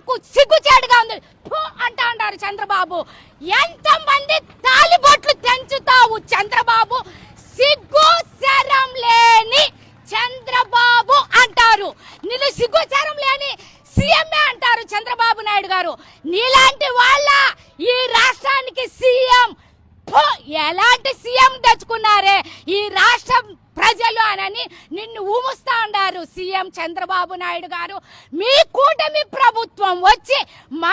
నాకు సిగ్గుచేటుగా ఉంది. అంటా అంటారు చంద్రబాబు. ఎంతమంది తాలిబొట్లు తెంచుతావు చంద్రబాబు? సిగ్గు శరం లేని చంద్రబాబు అంటారు. నిన్ను సిగ్గు శరం లేని సీఎంఏ అంటారు చంద్రబాబు నాయుడు గారు. నీలాంటి వాళ్ళ ఈ రాష్ట్రానికి ఎలాంటి సీఎం తెచ్చుకున్నారే ఈ రాష్ట్ర ప్రజలు అనని నిన్ను ఊముస్తా ఉన్నారు సీఎం చంద్రబాబు నాయుడు గారు. మీ కూటమి ప్రభుత్వం వచ్చి మా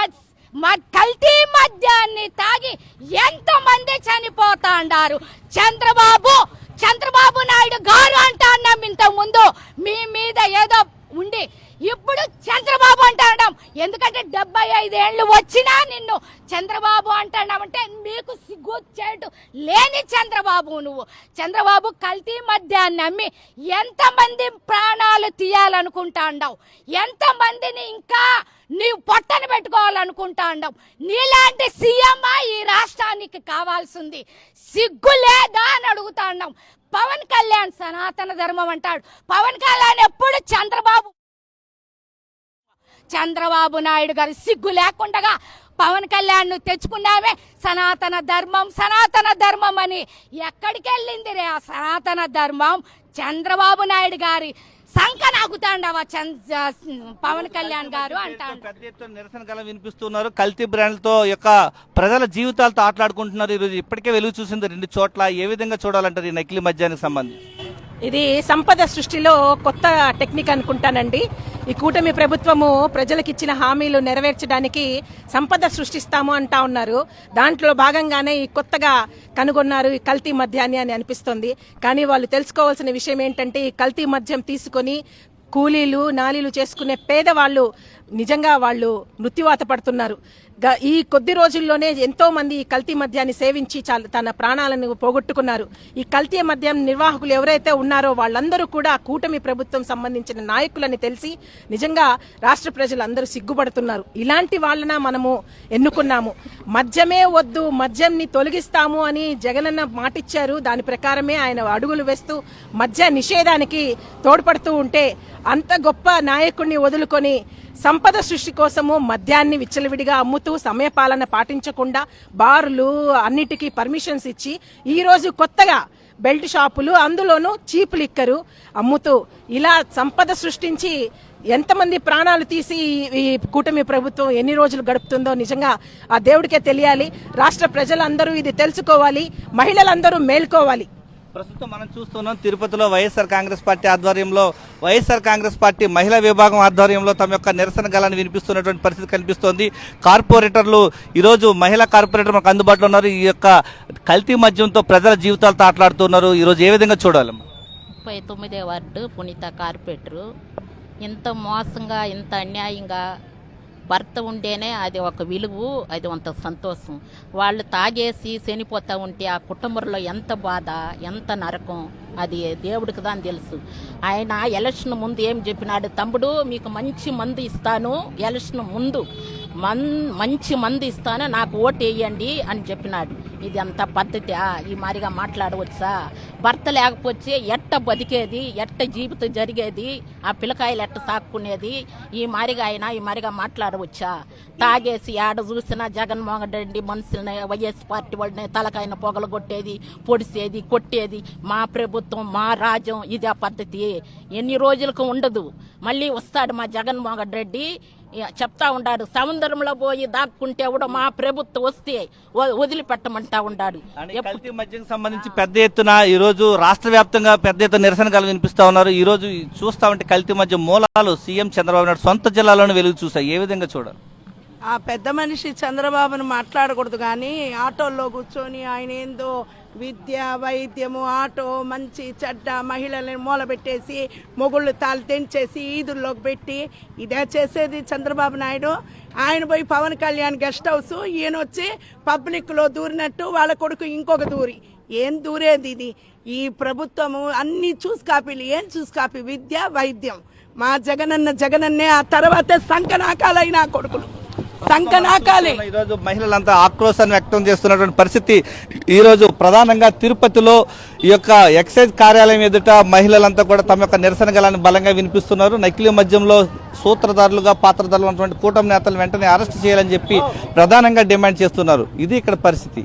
మా కల్తీ మద్యాన్ని తాగి ఎంతో మంది చనిపోతా చంద్రబాబు చంద్రబాబు నాయుడు గారు అంటా అన్నాం ఇంతకు ముందు మీ మీద ఏదో ఉండి ఇప్పుడు చంద్రబాబు అంటాడం. ఎందుకంటే డెబ్బై ఐదేళ్ళు వచ్చినా నిన్ను చంద్రబాబు అంటాడామంటే మీకు సిగ్గు చేటు లేని చంద్రబాబు నువ్వు. చంద్రబాబు కల్తీ మద్యాన్ని అమ్మి ఎంతమంది ప్రాణాలు తీయాలనుకుంటా ఉండావు ఎంతమందిని ఇంకా నీవు పొట్టను పెట్టుకోవాలనుకుంటా ఉండావు నీలాంటి సీఎం ఈ రాష్ట్రానికి కావాల్సింది. సిగ్గు లేదా అని అడుగుతా ఉన్నాం పవన్ కళ్యాణ్ సనాతన ధర్మం అంటాడు. పవన్ కళ్యాణ్ ఎప్పుడు చంద్రబాబు చంద్రబాబు నాయుడు గారి సిగ్గు లేకుండా పవన్ కళ్యాణ్ను తెచ్చుకున్నామే సనాతన ధర్మం సనాతన ధర్మం అని ఎక్కడికి వెళ్ళింది రే ఆ సనాతన ధర్మం? చంద్రబాబు నాయుడు గారి సంఖ నాకుతాండవా పవన్ కళ్యాణ్ గారు అంటాడు. పెద్ద ఎత్తున నిరసన గల వినిపిస్తున్నారు. కల్తీ బ్రాండ్లతో యొక్క ప్రజల జీవితాలతో ఆటలాడుకుంటున్నారు. ఈరోజు ఇప్పటికే వెలుగు చూసింది రెండు చోట్ల. ఏ విధంగా చూడాలంటారు ఈ నకిలీ మద్యానికి సంబంధించి? ఇది సంపద సృష్టిలో కొత్త టెక్నిక్ అనుకుంటానండి. ఈ కూటమి ప్రభుత్వము ప్రజలకు ఇచ్చిన హామీలు నెరవేర్చడానికి సంపద సృష్టిస్తాము అంటా ఉన్నారు. దాంట్లో భాగంగానే ఈ కొత్తగా కనుగొన్నారు ఈ కల్తీ మద్యాన్ని అని అనిపిస్తుంది. కానీ వాళ్ళు తెలుసుకోవాల్సిన విషయం ఏంటంటే ఈ కల్తీ మద్యం తీసుకొని కూలీలు నాలీలు చేసుకునే పేదవాళ్ళు నిజంగా వాళ్ళు మృత్యువాత పడుతున్నారు. ఈ కొద్ది రోజుల్లోనే ఎంతో మంది ఈ కల్తీ మద్యాన్ని సేవించి తన ప్రాణాలను పోగొట్టుకున్నారు. ఈ కల్తీ మద్యం నిర్వాహకులు ఎవరైతే ఉన్నారో వాళ్ళందరూ కూడా కూటమి ప్రభుత్వం సంబంధించిన నాయకులని తెలిసి నిజంగా రాష్ట్ర ప్రజలు అందరూ సిగ్గుపడుతున్నారు. ఇలాంటి వాళ్ళన మనము ఎన్నుకున్నాము. మద్యమే వద్దు మద్యంని తొలగిస్తాము అని జగనన్న మాటిచ్చారు. దాని ప్రకారమే ఆయన అడుగులు వేస్తూ మద్య నిషేధానికి తోడ్పడుతూ ఉంటే అంత గొప్ప నాయకుడిని వదులుకొని సంపద సృష్టి కోసము మద్యాన్ని విచ్చలవిడిగా అమ్ముతూ సమయపాలన పాటించకుండా బార్లు అన్నిటికీ పర్మిషన్స్ ఇచ్చి ఈరోజు కొత్తగా బెల్ట్ షాపులు అందులోనూ చీప్ లిక్కరు అమ్ముతూ ఇలా సంపద సృష్టించి ఎంతమంది ప్రాణాలు తీసి ఈ కూటమి ప్రభుత్వం ఎన్ని రోజులు గడుపుతుందో నిజంగా ఆ దేవుడికే తెలియాలి. రాష్ట్ర ప్రజలందరూ ఇది తెలుసుకోవాలి. మహిళలందరూ మేల్కోవాలి. ప్రస్తుతం మనం చూస్తున్నాం తిరుపతిలో వైఎస్ఆర్ కాంగ్రెస్ పార్టీ ఆధ్వర్యంలో వైఎస్ఆర్ కాంగ్రెస్ పార్టీ మహిళా విభాగం ఆధ్వర్యంలో తమ యొక్క నిరసన గలాన్ని వినిపిస్తున్నటువంటి పరిస్థితి కనిపిస్తోంది. కార్పొరేటర్లు ఈరోజు మహిళా కార్పొరేటర్ మనకు అందుబాటులో ఉన్నారు. ఈ యొక్క కల్తీ మద్యంతో ప్రజల జీవితాలతో ఆటలాడుతున్నారు. ఈరోజు ఏ విధంగా చూడాలి ముప్పై తొమ్మిదే వార్డు పునీత కార్పొరేటరు. ఇంత మోసంగా ఇంత అన్యాయంగా భర్త ఉంటేనే అది ఒక విలువ అది అంత సంతోషం. వాళ్ళు తాగేసి చనిపోతూ ఉంటే ఆ కుటుంబంలో ఎంత బాధ ఎంత నరకం అది దేవుడికి దాని తెలుసు. ఆయన ఎలక్షన్ ముందు ఏం చెప్పినాడు? తమ్ముడు మీకు మంచి మందు ఇస్తాను ఎలక్షన్ ముందు. మన్ మంచి మందు ఇస్తాను నాకు ఓటు వేయండి అని చెప్పినాడు. ఇది అంత పద్ధతి ఈ మారిగా మాట్లాడవచ్చా? భర్త లేకపోతే ఎట్ట బతికేది? ఎట్ట జీవితం జరిగేది? ఆ పిల్లకాయలు ఎట్ట సాక్కునేది? ఈ మారిగా అయినా ఈ మారిగా మాట్లాడవచ్చా? తాగేసి ఆడ చూసినా జగన్మోహన్ రెడ్డి మనుషుల్ని వైఎస్ పార్టీ వాళ్ళని తలకాయన పొగలు కొట్టేది పొడిసేది కొట్టేది. మా ప్రభుత్వం మా రాజ్యం ఇదే ఆ పద్ధతి. ఎన్ని రోజులకు ఉండదు. మళ్ళీ వస్తాడు మా జగన్మోహన్ రెడ్డి చెప్తా ఉండాడు. సముద్రంలో పోయి దాక్కుంటే కూడా మా ప్రభుత్వం వస్తే వదిలిపెట్టమంటా ఉండాడు. కల్తీ సంబంధించి పెద్ద ఎత్తున ఈ రోజు రాష్ట్ర వ్యాప్తంగా పెద్ద ఎత్తున నిరసన గల వినిపిస్తా ఉన్నారు. ఈ రోజు చూస్తా ఉంటే కల్తీ మద్యం మూలాలు సీఎం చంద్రబాబు నాయుడు సొంత జిల్లాలోనే వెలుగు చూసాయి ఏ విధంగా చూడాలి? ఆ పెద్ద మనిషి చంద్రబాబును మాట్లాడకూడదు కానీ ఆటోల్లో కూర్చొని ఆయన ఏందో విద్య వైద్యము ఆటో మంచి చెడ్డ మహిళలను మూలబెట్టేసి మొగుళ్ళు తాలు తెంచేసి ఈదుల్లోకి పెట్టి ఇదే చేసేది చంద్రబాబు నాయుడు. ఆయన పోయి పవన్ కళ్యాణ్ గెస్ట్ హౌస్ ఈయన వచ్చి పబ్లిక్లో దూరినట్టు వాళ్ళ కొడుకు ఇంకొక దూరి. ఏం దూరేది ఇది? ఈ ప్రభుత్వము అన్ని చూసి కాపీలు ఏం చూసి కాపీ? విద్య వైద్యం. మా జగనన్న జగనన్నే ఆ తర్వాతే సంకనాకాలైన కొడుకులు. సంకనాకాలి. ఈ రోజు మహిళలంతా ఆక్రోశాన్ని వ్యక్తం చేస్తున్నటువంటి పరిస్థితి. ఈరోజు ప్రధానంగా తిరుపతిలో ఈ యొక్క ఎక్సైజ్ కార్యాలయం ఎదుట మహిళలంతా కూడా తమ యొక్క నిరసన గలాన్ని బలంగా వినిపిస్తున్నారు. నకిలీ మద్యంలో సూత్రధారులుగా పాత్రధారులు ఉన్నటువంటి కూటమి నేతలు వెంటనే అరెస్ట్ చేయాలని చెప్పి ప్రధానంగా డిమాండ్ చేస్తున్నారు. ఇది ఇక్కడ పరిస్థితి.